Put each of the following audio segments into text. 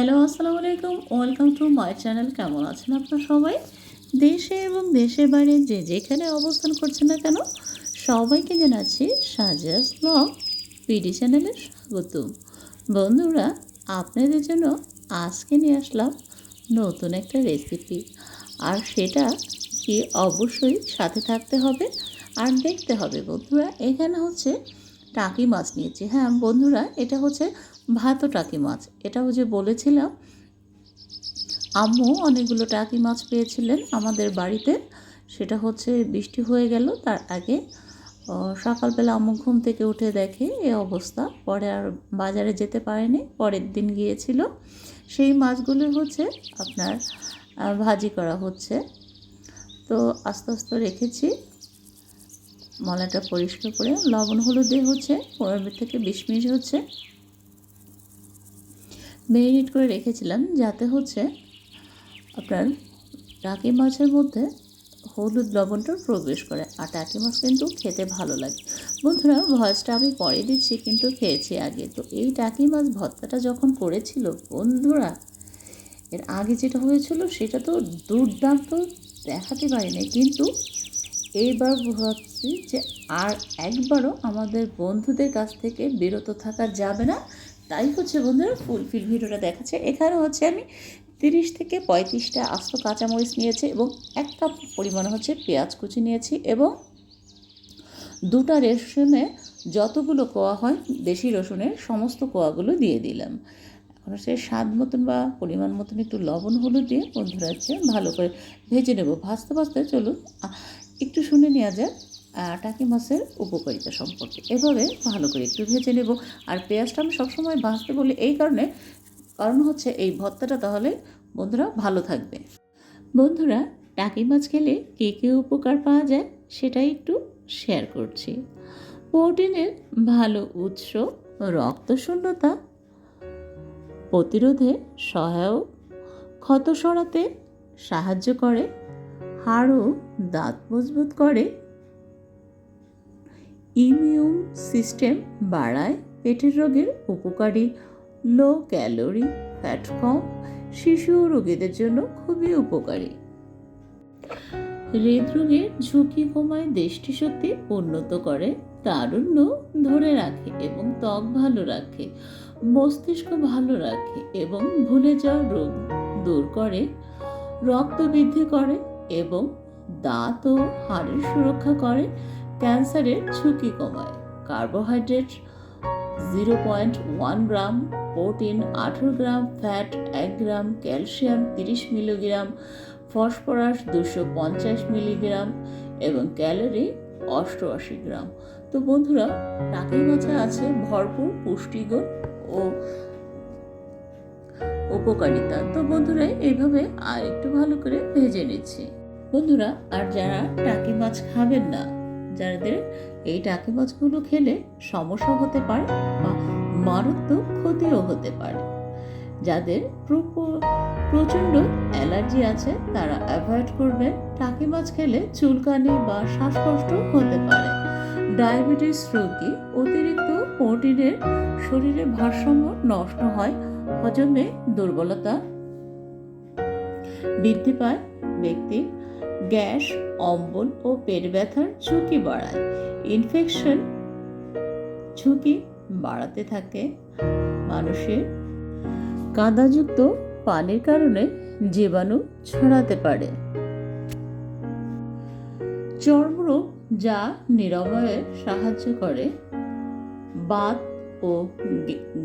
Hello, আসসালামু আলাইকুম। Welcome to my channel. কেমন আছেন আপনার সবাই? দেশে এবং দেশের বাইরে যে যেখানে অবস্থান করছেন না কেন, সবাইকে জানাচ্ছি সাজাস ব্লগ পিডি চ্যানেলে স্বাগত। বন্ধুরা, আপনাদের জন্য আজকে নিয়ে আসলাম নতুন একটা রেসিপি আর সেটা কি অবশ্যই সাথে থাকতে হবে আর দেখতে হবে। বন্ধুরা, এখানে হচ্ছে টাকি মাছ নিয়েছি। হ্যাঁ বন্ধুরা, এটা হচ্ছে ভাতো টাকি মাছ। এটাও যে বলেছিলাম, আম্মু অনেকগুলো টাকি মাছ পেয়েছিলেন আমাদের বাড়িতে। সেটা হচ্ছে বৃষ্টি হয়ে গেল, তার আগে সকালবেলা আম্মু ঘুম থেকে উঠে দেখে এ অবস্থা। পরে আর বাজারে যেতে পারেনি, পরের দিন গিয়েছিল। সেই মাছগুলো হচ্ছে আপনার ভাজি করা হচ্ছে। তো আস্তে আস্তে রেখেছি। মলাটা পরিষ্কার করে লবণ, হলুদ দিয়ে হচ্ছে পনেরো থেকে বিশ মিনিট হচ্ছে মেরিনেট করে রেখেছিলাম যাতে হচ্ছে আপনার টাকি মাছের মধ্যে হলুদ লবণটা প্রবেশ করে। আর টাকি মাছ কিন্তু খেতে ভালো লাগে। বন্ধুরা, ভয়েসটা আমি পরে দিচ্ছি, কিন্তু খেয়েছি আগে। তো এই টাকি মাছ ভর্তাটা যখন করেছিল, বন্ধুরা, এর আগে যেটা হয়েছিল, সেটা তো দুর্দান্ত দেখাতে পারিনি। কিন্তু এইবার ভাবছি যে আর একবারও আমাদের বন্ধুদের কাছ থেকে বিরত থাকা যাবে না। তাই হচ্ছে বন্ধুরা ফুলফিল ভিডিওটা দেখাচ্ছে। এখানে হচ্ছে আমি তিরিশ থেকে পঁয়ত্রিশটা আস্ত কাঁচামরিচ নিয়েছি এবং এক কাপ পরিমাণ হচ্ছে পেঁয়াজ কুচি নিয়েছি এবং দুটা রসুনে যতগুলো কোয়া হয়, দেশি রসুনের সমস্ত কোয়াগুলো দিয়ে দিলাম। এখন সে স্বাদ মতন বা পরিমাণ মতন একটু লবণ, হলুদ দিয়ে বন্ধুরা হচ্ছে ভালো করে ভেজে নেব। ভাজতে ভাজতে চলুন একটু শুনে নেওয়া যাক টাকি মাছের উপকারিতা সম্পর্কে। এভাবে ভালো করে একটু ভেজে নেব। আর পেঁয়াজটা আমি সবসময় ভাজতে বলি এই কারণে, কারণ হচ্ছে এই ভর্তাটা তাহলে বন্ধুরা ভালো থাকবে। বন্ধুরা, টাকি মাছ খেলে কে কে উপকার পাওয়া যায় সেটাই একটু শেয়ার করছি। প্রোটিনের ভালো উৎস রক্ত শূন্যতা প্রতিরোধে সহায়ক, ক্ষত সরাতে সাহায্য করে হাড় ও দাঁত মজবুত করে। ইমিউন সিস্টেম বাড়ায় পেটের রোগের উপকারী। লো ক্যালোরি, ফ্যাট কম, শিশু রোগীদের জন্য খুবই উপকারী। হৃদরোগের ঝুঁকি কমায় দৃষ্টিশক্তি উন্নত করে, তারুণ্য ধরে রাখে এবং ত্বক ভালো রাখে, মস্তিষ্ক ভালো রাখে এবং ভুলে যাওয়া রোগ দূর করে, রক্ত বৃদ্ধি করে এবং দাঁত ও হাড়ের সুরক্ষা করে ক্যান্সারের ঝুঁকি কমায়। Carbohydrate zero point one gram, protein আঠেরো গ্রাম, ফ্যাট এক গ্রাম, ক্যালসিয়াম তিরিশ মিলিগ্রাম, ফসফরাস দুশো পঞ্চাশ মিলিগ্রাম এবং ক্যালোরি অষ্টআশি গ্রাম। তো বন্ধুরা টাকি মাছে আছে ভরপুর পুষ্টিগুণ ও উপকারিতা। তো বন্ধুরা, এইভাবে আর একটু ভালো করে ভেজে নিচ্ছি। বন্ধুরা, আর যারা টাকি মাছ খাবেন না, যাদের এই টাকি মাছগুলো খেলে সমস্যা হতে পারে বা মারাত্মক ক্ষতিও হতে পারে। যাদের প্রচণ্ড অ্যালার্জি আছে, তারা অ্যাভয়েড করবেন টাকি মাছ খেলে চুলকানি বা শ্বাসকষ্ট হতে পারে। ডায়াবেটিস রোগী অতিরিক্ত প্রোটিনের শরীরে ভারসাম্য নষ্ট হয়, হজমে দুর্বলতা বৃদ্ধি পায় ব্যক্তির গ্যাস, অম্বল ও পেট ব্যথার ঝুঁকি বাড়ায়। ইনফেকশন ঝুঁকি বাড়াতে থাকে মানুষের। কাদাযুক্ত পানির কারণে জীবাণু ছড়াতে পারে। চর্মরোগ যা নিরাময়ে সাহায্য করে। বাত ও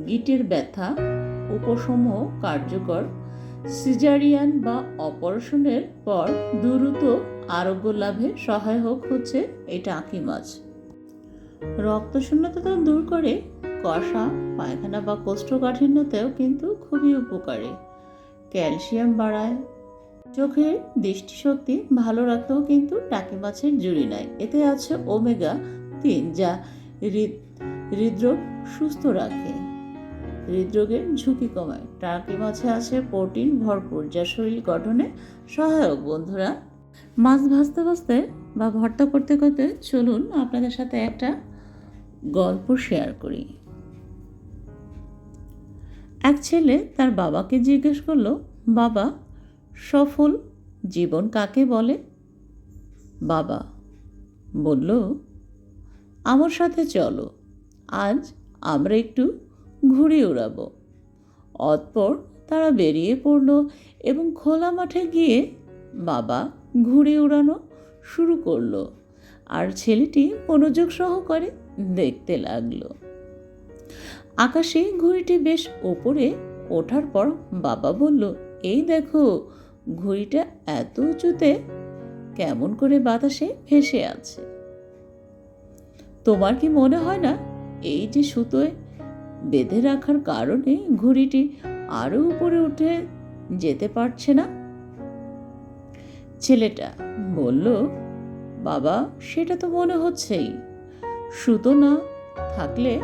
গিটের ব্যথা উপশম কার্যকর সিজারিয়ান বা অপারেশনের পর দ্রুত আরোগ্য লাভে সহায়ক হচ্ছে এই টাকি মাছ। রক্তশূন্যতা দূর করে, কষা, পায়খানা বা কোষ্ঠকাঠিন্যতেও কিন্তু খুবই উপকারী। ক্যালসিয়াম বাড়ায়, চোখের দৃষ্টিশক্তি ভালো রাখতেও কিন্তু টাকি মাছের জুড়ি নাই এতে আছে ওমেগা তিন যা হৃদ হৃদরোগ সুস্থ রাখে। হৃদরোগের ঝুঁকি কমায়। টার্কি মাছে আছে প্রোটিন ভরপুর, যা শরীর গঠনে সহায়ক। বন্ধুরা, মাছ ভাজতে ভাজতে বা ভর্তা করতে করতে চলুন আপনাদের সাথে একটা গল্প শেয়ার করি। এক ছেলে তার বাবাকে জিজ্ঞেস করল, বাবা, সফল জীবন কাকে বলে? বাবা বলল, আমার সাথে চলো, আজ আমরা একটু ঘুরে উড়াবো অতপর তারা বেরিয়ে পড়ল এবং খোলা মাঠে গিয়ে বাবা ঘুরে উড়ানো শুরু করল আর ছেলেটি মনোযোগ সহকারে দেখতে লাগল। আকাশে ঘুড়িটি বেশ ওপরে ওঠার পর বাবা বলল, এই দেখো, ঘুড়িটা এত উঁচুতে কেমন করে বাতাসে ভেসে আছে। তোমার কি মনে হয় না এই যে সুতোয় বেঁধে রাখার কারণে ঘুড়িটি আরও উপরে উঠে যেতে পারছে না। ছেলেটা বলল, বাবা, সেটা তো মনে হচ্ছেই। সুতো না থাকলে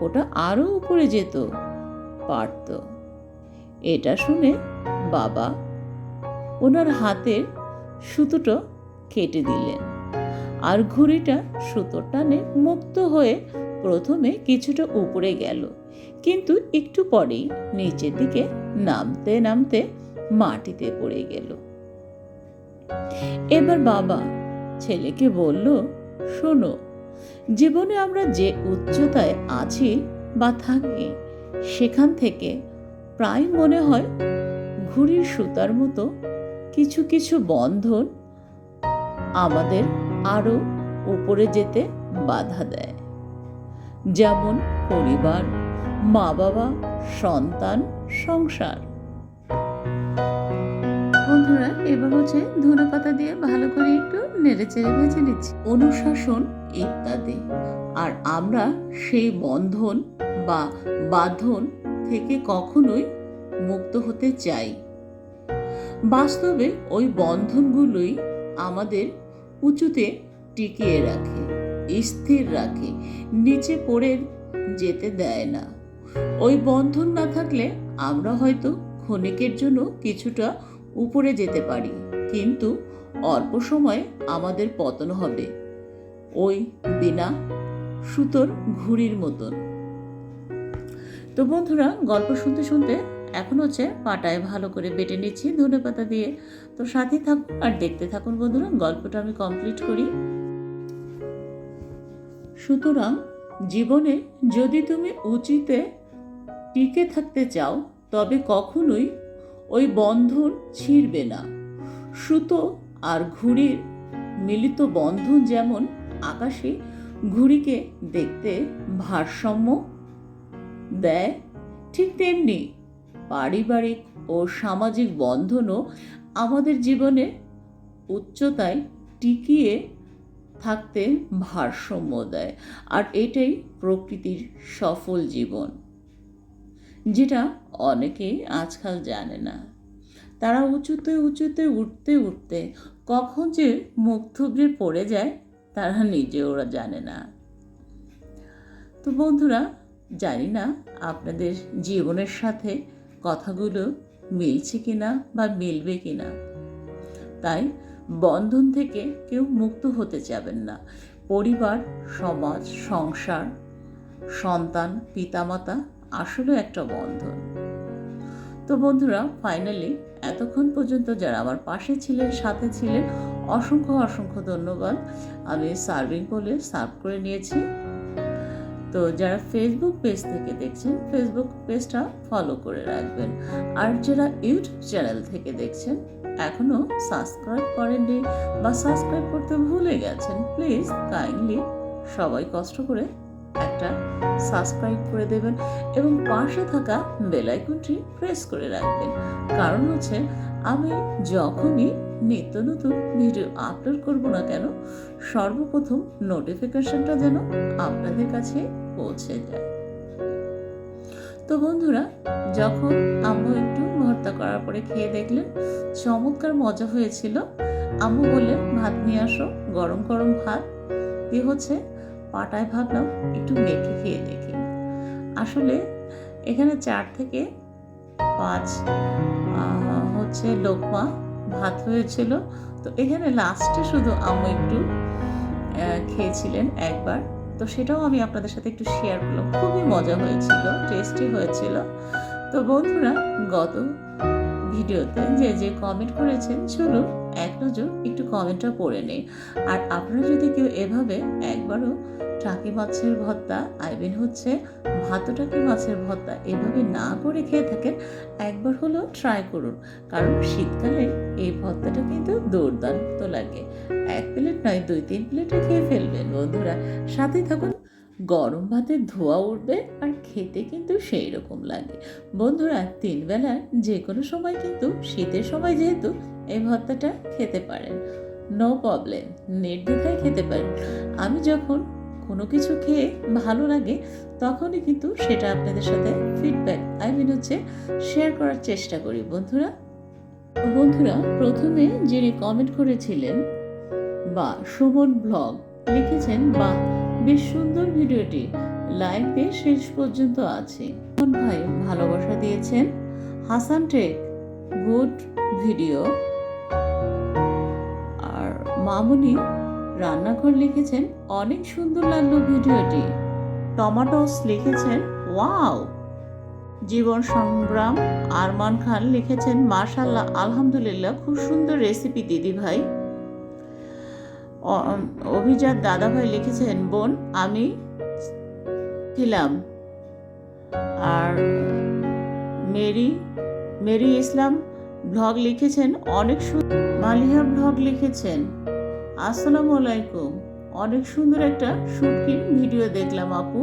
ওটা আরও উপরে যেত, পারত। এটা শুনে বাবা ওনার হাতের সুতোটা কেটে দিলেন। আর ঘুড়িটা সুতোর টানে মুক্ত হয়ে প্রথমে কিছুটা উপরে গেল। কিন্তু একটু পরেই নিচের দিকে নামতে নামতে মাটিতে পড়ে গেল। এবার বাবা ছেলেকে বলল, শোনো, জীবনে আমরা যে উচ্চতায় আছি বা থাকি, সেখান থেকে প্রায় মনে হয় ঘুড়ির সুতার মতো কিছু কিছু বন্ধন আমাদের আরও উপরে যেতে বাধা দেয়। যেমন পরিবার মা বাবা সন্তান সংসার। বন্ধুরা এবার হচ্ছে ধনে পাতা দিয়ে ভালো করে একটু নেড়ে চেড়ে ভেজে নিচ্ছি। অনুশাসন ইত্যাদি। আর আমরা সেই বন্ধন বা বাঁধন থেকে কখনোই মুক্ত হতে চাই। বাস্তবে ওই বন্ধনগুলোই আমাদের উঁচুতে টিকিয়ে রাখে। স্থির রাখে, নিচে পড়ে যেতে দেয় না। ওই বন্ধন না থাকলে আমরা হয়তো ক্ষণিকের জন্য কিছুটা উপরে যেতে পারি, কিন্তু অল্প সময়ে আমাদের পতন হবে। ওই বিনা সুতোর ঘুড়ির মতন। তো বন্ধুরা, গল্প শুনতে শুনতে এখন হচ্ছে পাটায় ভালো করে বেটে নিচ্ছি ধনে পাতা দিয়ে। তো সাথে থাকুন আর দেখতে থাকুন বন্ধুরা, গল্পটা আমি কমপ্লিট করি। সুতরাং জীবনে যদি তুমি উচিতে টিকে থাকতে চাও, তবে কখনোই ওই বন্ধন ছিঁড়বে না। সুতো আর ঘুড়ির মিলিত বন্ধন যেমন আকাশে ঘুড়িকে দেখতে ভারসাম্য দেয়, ঠিক তেমনি পারিবারিক ও সামাজিক বন্ধনও আমাদের জীবনে উচ্চতায় টিকিয়ে থাকতে ভারসাম্য দেয়, আর এটাই প্রকৃতির সফল জীবন, যেটা অনেকেই আজকাল জানে না। তারা উঁচুতে উঁচুতে উঠতে উঠতে কখন যে মুখ থুবড়ে পড়ে যায়, তারা নিজে ওরা জানে না। তো বন্ধুরা, জানি না আপনাদের জীবনের সাথে কথাগুলো মিলছে কিনা বা মিলবে কিনা। তাই বন্ধন থেকে কেউ মুক্ত হতে চাবেন না। পরিবার, সমাজ, সংসার, সন্তান, পিতামাতা আসলে একটা বন্ধন। তো বন্ধুরা ফাইনালি এতক্ষণ পর্যন্ত যারা আমার পাশে ছিলেন, সাথে ছিলেন, অসংখ্য অসংখ্য ধন্যবাদ। আমি সার্ভিং বলে সার্ভ করে নিয়েছি। তো যারা ফেসবুক পেজ থেকে দেখছেন ফেসবুক পেজটা ফলো করে রাখবেন। আর যারা ইউটিউব চ্যানেল থেকে দেখছেন এখনও সাবস্ক্রাইব করেননি বা সাবস্ক্রাইব করতে ভুলে গেছেন প্লিজ কাইন্ডলি সবাই কষ্ট করে একটা সাবস্ক্রাইব করে দেবেন এবং পাশে থাকা বেল আইকনটি প্রেস করে রাখবেন। কারণ হচ্ছে, আমি যখনই নিত্য নতুন ভিডিও আপলোড করব না কেন, সর্বপ্রথম নোটিফিকেশনটা যেন আপনাদের কাছে পৌঁছে যায়। তো বন্ধুরা, যখন আম্মু একটু ভর্তা করার পরে খেয়ে দেখলেন, চমৎকার মজা হয়েছিল। আম্মু বললেন, ভাত নিয়ে আসো, গরম গরম ভাত। দিয়ে হচ্ছে পাটায় ভাবলাম, একটু মেখে খেয়ে দেখি। আসলে এখানে চার থেকে পাঁচ হচ্ছে লোকমা ভাত হয়েছিল। তো এখানে লাস্টে শুধু আম্মু একটু খেয়েছিলেন একবার। তো সেটাও আমি আপনাদের সাথে একটু শেয়ার করলাম। খুবই মজা হয়েছিল টেস্টি হয়েছিল। তো বন্ধুরা, গত ভিডিওতে যে যে কমেন্ট করেছেন, চলুন এক নজর একটু কমেন্টটা পড়ে নেই। আর আপনারা যদি কেউ এভাবে একবারও টাকি মাছের ভর্তা আইবেন হচ্ছে ভাত টাকি মাছের ভর্তা এভাবে না করে খেয়ে থাকেন, একবার হলো ট্রাই করুন। কারণ শীতকালে এই ভর্তাটা কিন্তু দুর্দান্ত লাগে। এক প্লেট নয়, দুই, তিন প্লেটে খেয়ে ফেলবেন বন্ধুরা। সাথে থাকুন। গরম ভাতের ধোয়া উঠবে আর খেতে কিন্তু সেই রকম লাগে। বন্ধুরা তিন বেলা যে কোনো সময় কিন্তু শীতের সময় যেহেতু এই ভর্তাটা খেতে পারেন। নো প্রবলেম নির্দ্বিধায় খেতে পারেন। আমি যখন কোনো কিছু খেয়ে ভালো লাগে, তখনই কিন্তু সেটা আপনাদের সাথে ফিডব্যাক আই মিন হচ্ছে শেয়ার করার চেষ্টা করি। বন্ধুরা বন্ধুরা, প্রথমে যিনি কমেন্ট করেছিলেন বা সুমন ব্লগ লিখেছেন বা বেশ সুন্দর ভিডিওটি লাইভ শেষ পর্যন্ত আছে। ভাই ভালোবাসা দিয়েছেন? Hasan tech, good video. আর মামুনি রান্নাঘর লিখেছেন, অনেক সুন্দর লাগল ভিডিওটি। টমাটোস লিখেছেন, ওয়াও। জীবন সংগ্রাম আরমান খান লিখেছেন মাশাল্লাহ আলহামদুলিল্লাহ, খুব সুন্দর রেসিপি দিদি ভাই অভিজাত দাদাভাই লিখেছেন, বোন, আমি ছিলাম। আর মেরি মেরি ইসলাম ব্লগ লিখেছেন, অনেক সুন্দর মালিহা ব্লগ লিখেছেন। আসসালামু আলাইকুম, অনেক সুন্দর একটা শুটকির ভিডিও দেখলাম আপু।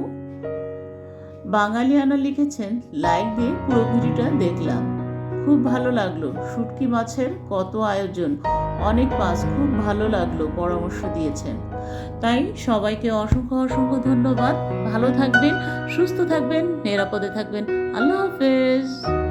বাঙালিয়ানা লিখেছেন, লাইক দিয়ে পুরো ভিডিওটা দেখলাম। খুব ভালো লাগল। শুটকি মাছের কত আয়োজন? অনেক মাছ খুব ভালো লাগল, পরামর্শ দিয়েছেন। তাই সবাইকে অসংখ্য অসংখ্য ধন্যবাদ। ভালো থাকবেন, সুস্থ থাকবেন, নিরাপদে থাকবেন। আল্লাহ হাফেজ।